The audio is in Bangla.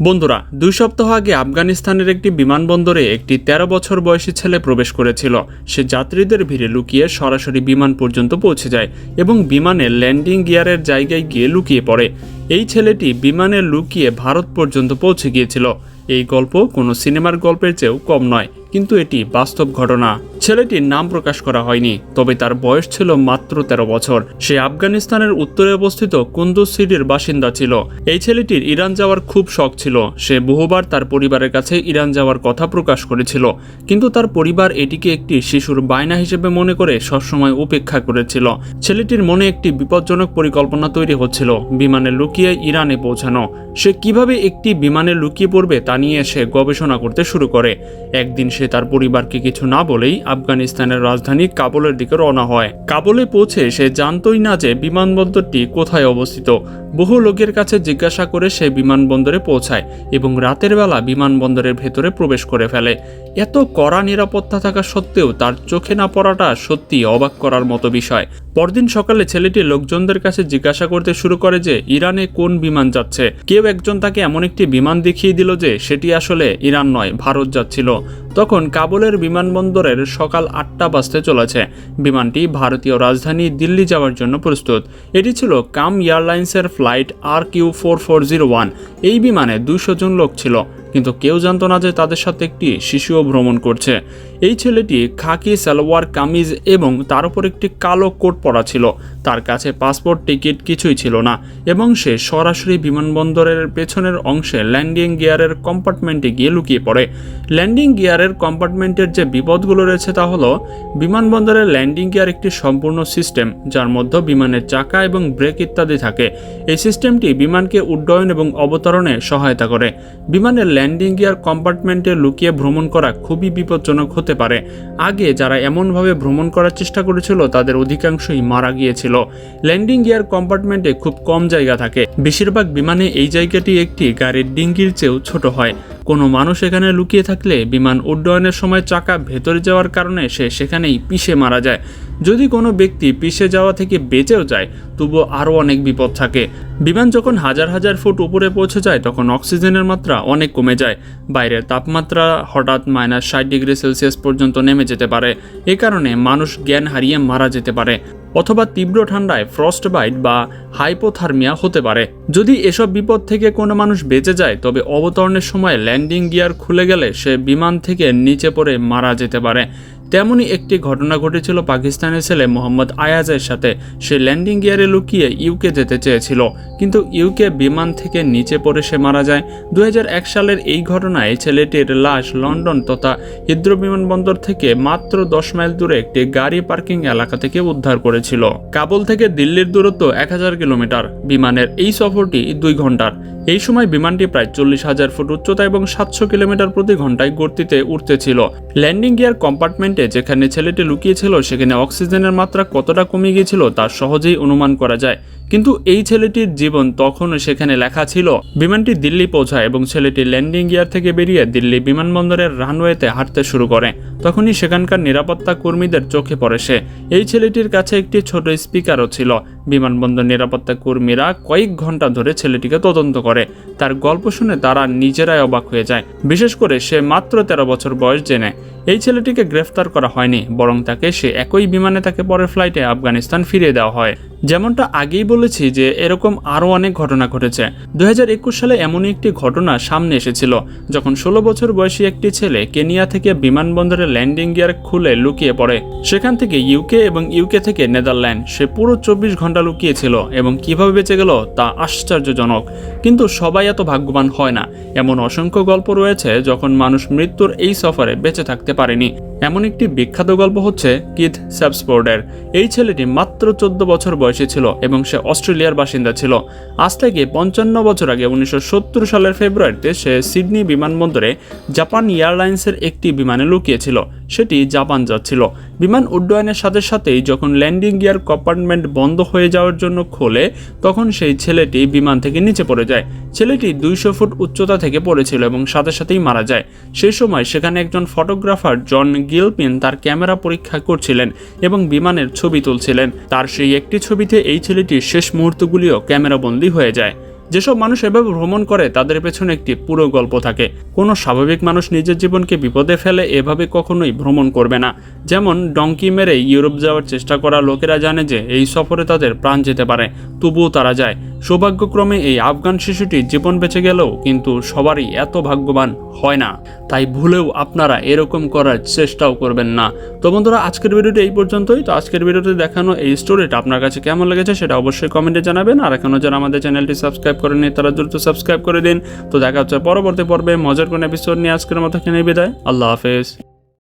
বন্ধুরা, দুই সপ্তাহ আগে আফগানিস্তানের একটি বিমানবন্দরে একটি ১৩ বছর বয়সী ছেলে প্রবেশ করেছিল। সে যাত্রীদের ভিড়ে লুকিয়ে সরাসরি বিমান পর্যন্ত পৌঁছে যায় এবং বিমানের ল্যান্ডিং গিয়ারের জায়গায় গিয়ে লুকিয়ে পড়ে। এই ছেলেটি বিমানে লুকিয়ে ভারত পর্যন্ত পৌঁছে গিয়েছিল। এই গল্প কোনো সিনেমার গল্পের চেয়েও কম নয়, কিন্তু এটি বাস্তব ঘটনা। ছেলেটির নাম প্রকাশ করা হয়নি, তবে তার বয়স ছিল মাত্র তেরো বছর। সে আফগানিস্তানের উত্তরে অবস্থিত কুন্দুজ সিটির বাসিন্দা ছিল। এই ছেলেটির ইরান যাওয়ার খুব শখ ছিল। সে বহুবার তার পরিবারের কাছে ইরান যাওয়ার কথা প্রকাশ করেছিল, কিন্তু তার পরিবার এটিকে একটি শিশুর বায়না হিসেবে মনে করে সবসময় উপেক্ষা করেছিল। ছেলেটির মনে একটি বিপজ্জনক পরিকল্পনা তৈরি হচ্ছিল। বিমানে লুকিয়ে ইরানে পৌঁছানো। সে কীভাবে একটি বিমানে লুকিয়ে পড়বে তা নিয়ে সে গবেষণা করতে শুরু করে। একদিন সে তার পরিবারকে কিছু না বলেই আফগানিস্তানের রাজধানী কাবুলের দিকে রওনা হয়। কাবুলে পৌঁছে সে জানতই না যে বিমানবন্দরটি কোথায় অবস্থিত। বহু লোকের কাছে জিজ্ঞাসা করে সে বিমানবন্দরে পৌঁছায় এবং রাতের বেলা বিমানবন্দরের ভেতরে প্রবেশ করে ফেলে। এত কড়া নিরাপত্তা থাকা সত্ত্বেও তার চোখে না পড়াটা সত্যি অবাক করার মতো বিষয়। পরদিন সকালে ছেলেটি লোকজনদের কাছে জিজ্ঞাসা করতে শুরু করে যে, ইরানে কোন বিমান যাচ্ছে? কেউ একজন তাকে এমন একটি বিমান দেখিয়ে দিল যে সেটি আসলে ইরান নয়, ভারত যাচ্ছিল। তখন কাবুলের বিমানবন্দরের সকাল আটটা বাজতে চলেছে। বিমানটি ভারতীয় রাজধানী দিল্লি যাওয়ার জন্য প্রস্তুত। এটি ছিল কাম এয়ারলাইন্সের flight R Q four four zero one. এই বিমানে দুশো জন লোক ছিল। কিন্তু কেউ জানতো না যে তাদের সাথে একটি শিশুও ভ্রমণ করছে। এই ছেলেটি খাকি, সালোয়ার, কামিজ এবং তার উপর একটি কালো কোট পরা ছিল। তার কাছে পাসপোর্ট, টিকিট কিছুই ছিল না এবং সে সরাসরি বিমানবন্দরের পেছনের অংশে ল্যান্ডিং গিয়ারের কম্পার্টমেন্টে গিয়ে লুকিয়ে পড়ে। ল্যান্ডিং গিয়ারের কম্পার্টমেন্টের যে বিপদগুলো রয়েছে তা হলো বিমানবন্দরের ল্যান্ডিং গিয়ার একটি সম্পূর্ণ সিস্টেম, যার মধ্যে বিমানের চাকা এবং ব্রেক ইত্যাদি থাকে। এই সিস্টেমটি বিমানকে উড্ডয়ন এবং অবতরণে সহায়তা করে। বিমানের ল্যান্ডিং গিয়ার কম্পার্টমেন্টে লুকিয়ে ভ্রমণ করা খুবই বিপজ্জনক হতে পারে। আগে যারা এমনভাবে ভ্রমণ করার চেষ্টা করেছিল, তাদের অধিকাংশই মারা গিয়েছিল। ল্যান্ডিং গিয়ার কম্পার্টমেন্টে খুব কম জায়গা থাকে। বেশিরভাগ বিমানে এই জায়গাটি একটি গাড়ির ডিঙ্গির চেয়েও ছোট হয়। কোনো মানুষ এখানে লুকিয়ে থাকলে বিমান উড্ডয়নের সময় চাকা ভেতরে যাওয়ার কারণে সে সেখানেই পিষে মারা যায়। যদি কোনো ব্যক্তি পিষে যাওয়া থেকে বেঁচেও যায়, তবুও আরও অনেক বিপদ থাকে। বিমান যখন হাজার হাজার ফুট উপরে পৌঁছে যায়, তখন অক্সিজেনের মাত্রা অনেক কমে যায়। বাইরের তাপমাত্রা হঠাৎ মাইনাস ষাট ডিগ্রি সেলসিয়াস পর্যন্ত নেমে যেতে পারে। এ কারণে মানুষ জ্ঞান হারিয়ে মারা যেতে পারে। অথবা তীব্র ঠান্ডায় ফ্রস্ট বাইট বা হাইপোথার্মিয়া হতে পারে। যদি এসব বিপদ থেকে কোনো মানুষ বেঁচে যায়, তবে অবতরণের সময় ল্যান্ডিং গিয়ার খুলে গেলে সে বিমান থেকে নিচে পড়ে মারা যেতে পারে। তেমনই একটি ঘটনা ঘটেছিল পাকিস্তানের ছেলে মোহাম্মদ আয়াজের সাথে। সে ল্যান্ডিং গিয়ারে লুকিয়ে ইউকে যেতে চেয়েছিল। কিন্তু ইউকে বিমান থেকে নিচে পড়ে সে মারা যায়। দুই হাজার এক সালের এই ঘটনায় ছেলেটির লাশ লন্ডন তথা হিদ্র বিমানবন্দর থেকে মাত্র দশ মাইল দূরে একটি গাড়ি পার্কিং এলাকা থেকে উদ্ধার করেছিল। কাবুল থেকে দিল্লির দূরত্ব এক হাজার কিলোমিটার। বিমানের এই সফরটি দুই ঘণ্টার এই সময় বিমানটি প্রায় চল্লিশ হাজার ফুট উচ্চতা এবং সাতশো কিলোমিটার প্রতি ঘন্টায় গতিতে উঠতেছিল। ল্যান্ডিং গিয়ার কম্পার্টমেন্টে যেখানে ছেলেটি লুকিয়েছিল, সেখানে অক্সিজেনের মাত্রা কতটা কমে গিয়েছিল তা সহজেই অনুমান করা যায়। কিন্তু এই ছেলেটির জীবন তখনও সেখানে লেখা ছিল, বিমানটি দিল্লি পৌঁছায় এবং ছেলেটি ল্যান্ডিং গিয়ার থেকে বেরিয়ে দিল্লি বিমানবন্দরের রানওয়েতে হাঁটতে শুরু করে। তখনই সেখানকার নিরাপত্তা কর্মীদের চোখে পড়ে সে। এই ছেলেটির কাছে একটি ছোট স্পিকারও ছিল। বিমানবন্দর নিরাপত্তা কর্মীরা কয়েক ঘণ্টা ধরে ছেলেটিকে তদন্ত করে। তার গল্প শুনে তারা নিজেরাই অবাক হয়ে যায়। বিশেষ করে সে মাত্র তেরো বছর বয়স জেনে। এই ছেলেটিকে গ্রেফতার করা হয়নি, বরং তাকে সে একই বিমানে তাকে পরের ফ্লাইটে আফগানিস্তান ফিরিয়ে দেওয়া হয়। যেমনটা আগেই বলেছি যে এরকম আরও অনেক ঘটনা ঘটেছে। দুহাজার একুশ সালে এমনই একটি ঘটনা সামনে এসেছিল, যখন ষোলো বছর বয়সী একটি ছেলে কেনিয়া থেকে বিমানবন্দরে ল্যান্ডিং গিয়ার খুলে লুকিয়ে পড়ে। সেখান থেকে ইউকে এবং ইউকে থেকে নেদারল্যান্ড, সে পুরো চব্বিশ ঘণ্টা লুকিয়েছিল এবং কীভাবে বেঁচে গেল তা আশ্চর্যজনক। কিন্তু সবাই এত ভাগ্যবান হয় না। এমন অসংখ্য গল্প রয়েছে যখন মানুষ মৃত্যুর এই সফরে বেঁচে থাকতে পারেনি। এমন একটি বিখ্যাত গল্প হচ্ছে কিথ স্যাপসফোর্ডের। এই ছেলেটি মাত্র চোদ্দ বছর বয়সী ছিল এবং সে অস্ট্রেলিয়ার বাসিন্দা ছিল। আজ থেকে পঞ্চান্ন বছর আগে উনিশশো সত্তর সালের ফেব্রুয়ারিতে সে সিডনি বিমানবন্দরে জাপান এয়ারলাইন্সের একটি বিমানে লুকিয়েছিল। সেটি জাপান যাচ্ছিল। বিমান উড্ডয়নের সাথে সাথেই যখন ল্যান্ডিং গিয়ার কম্পার্টমেন্ট বন্ধ হয়ে যাওয়ার জন্য খোলে, তখন সেই ছেলেটি বিমান থেকে নিচে পড়ে যায়। ছেলেটি দুইশো ফুট উচ্চতা থেকে পড়েছিল এবং সাথে সাথেই মারা যায়। সেই সময় সেখানে একজন ফটোগ্রাফার জন গিলপিন তার ক্যামেরা পরীক্ষা করছিলেন এবং বিমানের ছবি তুলছিলেন। তার সেই একটি ছবিতে এই ছেলেটির শেষ মুহূর্তগুলিও ক্যামেরাবন্দি হয়ে যায়। যেসব মানুষ এভাবে ভ্রমণ করে, তাদের পেছনে একটি পুরো গল্প থাকে। কোনো স্বাভাবিক মানুষ নিজের জীবনকে বিপদে ফেলে এভাবে কখনোই ভ্রমণ করবে না। যেমন ডঙ্কি মেরে ইউরোপ যাওয়ার চেষ্টা করা লোকেরা জানে যে, এই সফরে তাদের প্রাণ যেতে পারে, তবুও তারা যায়। সৌভাগ্যক্রমে এই আফগান শিশুটি জীবন বেঁচে গেলেও কিন্তু সবারই এত ভাগ্যবান হয় না। তাই ভুলেও আপনারা এরকম করার চেষ্টাও করবেন না। তো বন্ধুরা, আজকের ভিডিওটি এই পর্যন্তই। তো আজকের ভিডিওতে দেখানো এই স্টোরিটা আপনার কাছে কেমন লেগেছে সেটা অবশ্যই কমেন্টে জানাবেন। আর এখনও যারা আমাদের চ্যানেলটি সাবস্ক্রাইব করেনি তারা দ্রুত সাবস্ক্রাইব করে দিন। তো দেখা হচ্ছে পরবর্তী পর্বে। মজার কোন এপিসোড নিয়ে আজকের মতো এখানে বিদায়। আল্লাহ হাফেজ।